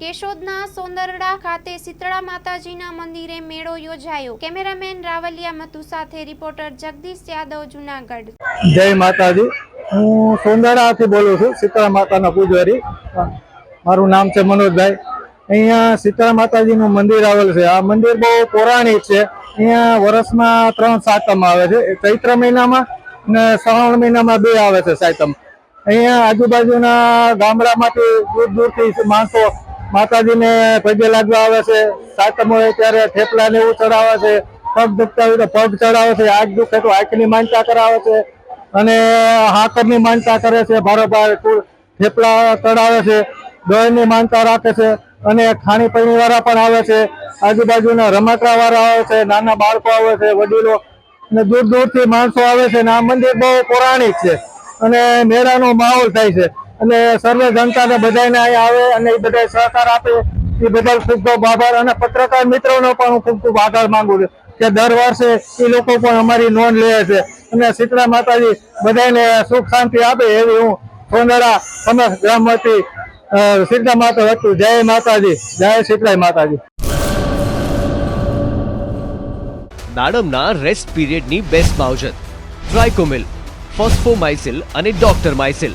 કેશોદના સોંદરડા ખાતે શીતળા માતાજીના મંદિરે મેળો યોજાયો. કેમેરામેન રાવલિયા મતુ સાથે રિપોર્ટર જગદીશ યાદવ, જુનાગઢ. જય માતાજી. હું સોંદરડાથી બોલું છું, શીતળા માતાના પૂજારી. મારું નામ છે મનોજભાઈ. અહીંયા શીતળા માતાજીનું મંદિર આવેલ છે. આ મંદિર બહુ પૌરાણિક છે. અહીંયા વર્ષમાં ત્રણ સાતમ આવે છે. ચૈત્ર મહિનામાં અને શ્રાવણ મહિનામાં બે આવે છે સાતમ. અહીંયા આજુબાજુના ગામડામાંથી દૂર દૂરથી માણસો માતાજીને પગે લાગવા આવે છે સાતમ હોય ત્યારે થેપલા ને એવું ચડાવે છે, પગ દુખતા હોય તો પગ ચડાવે છે, આંખ દુખે તો આંખની માનતા કરાવે છે અને હાકરની માનતા કરે છે, ભારોભાર થેપલા ચડાવે છે દોડની માનતા રાખે છે અને ખાણી પીણી વાળા પણ આવે છે, આજુબાજુના રમકડા વાળા આવે છે, નાના બાળકો આવે છે, વડીલો અને દૂર દૂરથી માણસો આવે છે અને આ મંદિર બહુ પૌરાણિક છે અને મેળાનો માહોલ થાય છે. અને સર્વે જનતાને બધાને અહીં આવે અને એ બધા સહકાર આપે. એ બદલ ખૂબ ખૂબ આભાર અને પત્રકાર મિત્રોનો પણ હું ખૂબ ખૂબ આભાર માંગુ છું કે દર વર્ષે એ લોકો પણ અમારી નોંધ લે છે. અને શીતળા માતાજી બધાને સુખ શાંતિ આપે એવી હું સોનરા સમસ્ત ગ્રામ અ, શીતળા માતા હતું જય માતાજી જય શીતળા માતાજી. નાડમના રેસ્ટ પીરિયડની બેસ્ટ માવજત ટ્રાયકોમિલ ફોસ્ફોમાઇસિલ અને ડોક્ટર માઇસિલ